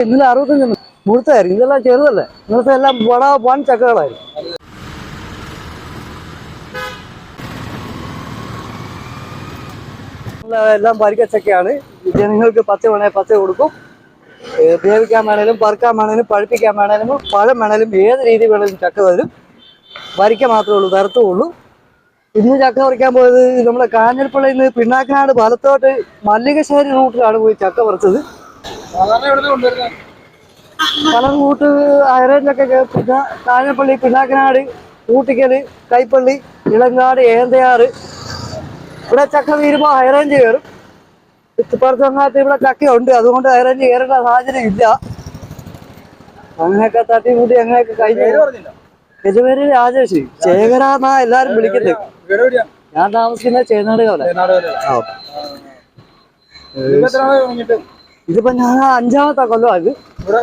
ഇന്നലെ അറുപത്തഞ്ച് മുഴുത്തായിരുന്നു ഇതെല്ലാം ചെറുതല്ലേ? ഇന്നത്തെ എല്ലാം വട വൺ ചക്കകളായിരുന്നു എല്ലാം- പരിക്കച്ചക്കയാണ് ജനങ്ങൾക്ക് പച്ച വേണേൽ പച്ച കൊടുക്കും. വേവിക്കാൻ വേണേലും പറക്കാൻ വേണേലും പഴുപ്പിക്കാൻ വേണേലും പഴം വേണേലും ഏത് രീതി വേണേലും ചക്ക വരും വരിക്ക മാത്രമേ ഉള്ളൂ തരത്തുള്ളൂ ഇന്ന് ചക്ക പറിക്കാൻ പോയത് നമ്മുടെ കാഞ്ഞിരപ്പള്ളിയിൽ നിന്ന് പിണ്ണാക്കനാട് പാലത്തോട്ട് മല്ലികശ്ശേരി റൂട്ടിലാണ് പോയി ചക്ക പറിച്ചത്. സാധാരണ അയറേഞ്ചൊക്കെ പിന്നെ താഴെപ്പള്ളി പിണ്ണാക്കനാട് ഊട്ടിക്കൽ കൈപ്പള്ളി ഇളങ്കാട് ഏന്തയാറ്. ഇവിടെ ചക്ക വീരുമ്പോൾ ഹൈറേഞ്ച് കയറും ഇപ്പുറത്തങ്ങാത്ത് ഇവിടെ ഉണ്ട് അതുകൊണ്ട് ഹൈറേഞ്ച് കയറേണ്ട സാഹചര്യം ഇല്ല. അങ്ങനെയൊക്കെ തട്ടിമുട്ടി അങ്ങനെയൊക്കെ കഴിഞ്ഞു എന്റെ പേര് രാജേഷ് ശേഖര എന്നാ എല്ലാരും വിളിക്കുന്നത്. ഞാൻ താമസിക്കുന്ന ചേനാട് കവല. ഇതിപ്പോ ഞാൻ അഞ്ചാമത്തെ കൊല്ലം അത്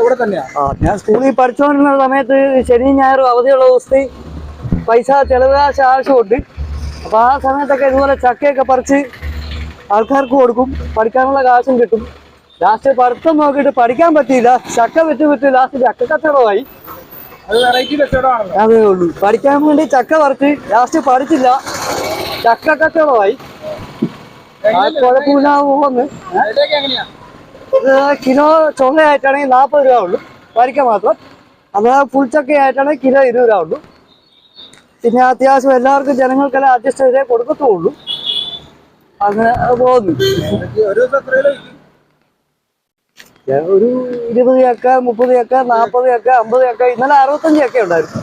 ഇവിടെ ആ ഞാൻ സ്കൂളിൽ പഠിച്ചുകൊണ്ടിരുന്ന സമയത്ത് ശനി ഞായറും അവധിയുള്ള ദിവസത്തിൽ പൈസ ചെലവാശ ആവശ്യമുണ്ട് അപ്പൊ ആ സമയത്തൊക്കെ ഇതുപോലെ ചക്കയൊക്കെ പറിച്ച് ആൾക്കാർക്ക് കൊടുക്കും. പഠിക്കാനുള്ള കാശും കിട്ടും. ലാസ്റ്റ് പഠിത്തം നോക്കിയിട്ട് പഠിക്കാൻ പറ്റിയില്ല. ചക്ക വിറ്റ് വിറ്റ് ലാസ്റ്റ് ചക്ക കച്ചവടമായി. അത് ഉള്ളൂ. പഠിക്കാൻ വേണ്ടി ചക്ക പറിച്ച് ലാസ്റ്റ് പഠിച്ചില്ല. ചക്ക കച്ചവടമായി. കുഴപ്പമില്ലാതെ കുഴപ്പമില്ല പോകുന്നു ഇത് കിലോ ചുമയായിട്ടാണെങ്കിൽ നാൽപ്പത് രൂപ ഉള്ളൂ. വരിക്ക മാത്രം. അതായത് ഫുൾ ചക്ക ആയിട്ടാണെങ്കിൽ കിലോ ഇരുപത് രൂപ ഉള്ളൂ. പിന്നെ അത്യാവശ്യം എല്ലാവർക്കും ജനങ്ങൾക്കെല്ലാം അഡ്ജസ്റ്റ് ചെയ്തേ കൊടുക്കത്തുള്ളൂ. അങ്ങനെ പോകുന്നു. ഒരു ഇരുപത് ചക്ക മുപ്പത് ചക്ക നാൽപ്പത് ചക്ക അമ്പത് ചക്ക ഇന്നലെ അറുപത്തഞ്ച് ചക്ക ഉണ്ടായിരുന്നു.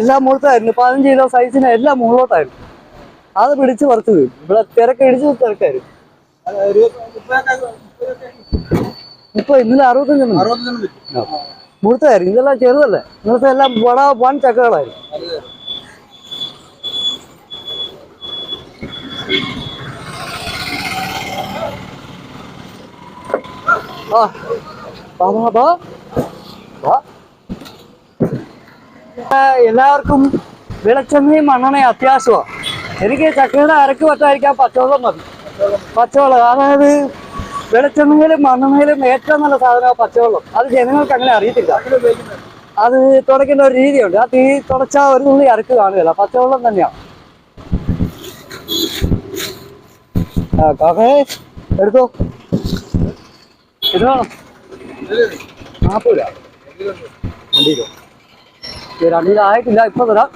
എല്ലാം മുഴുത്തായിരുന്നു പതിനഞ്ച് കിലോ സൈസിന് എല്ലാം മുകളിലോട്ടായിരുന്നു അത് പിടിച്ച് പറിച്ചു വീഴും. ഇവിടെ തിരക്കടിച്ച് തിരക്കായിരുന്നു. ഇപ്പൊ ഇന്നലെ അറുപത്തഞ്ചെണ്ണം മുഴുത്തായിരുന്നു ഇതെല്ലാം ചെറുതല്ലേ? ഇന്നത്തെ എല്ലാം വട വൺ ചക്കകളായിരുന്നു ആ. എല്ലാവർക്കും വെളിച്ചെണ്ണയും മണ്ണെണ്ണയും അത്യാവശ്യമാണ് എനിക്ക് ചക്കയുടെ അരക്ക് വട്ടായിരിക്കാം പച്ചവെള്ളം മതി. പച്ചവെള്ളം. അതായത് വെളിച്ചെണ്ണയിലും മണ്ണെണ്ണയിലും ഏറ്റവും നല്ല സാധനമാണ് പച്ചവെള്ളം. അത് ജനങ്ങൾക്ക് അങ്ങനെ അറിയത്തില്ല. അത് തുടയ്ക്കേണ്ട ഒരു രീതിയുണ്ട്. ആ തീ തുടച്ചാൽ ഒരു തുള്ളി അരക്ക് കാണുകയില്ല. പച്ചവെള്ളം തന്നെയാണ് ആ കാക്കേ എടുത്തോ? ഇത് നാൽപ്പത് രൂപ തരാം.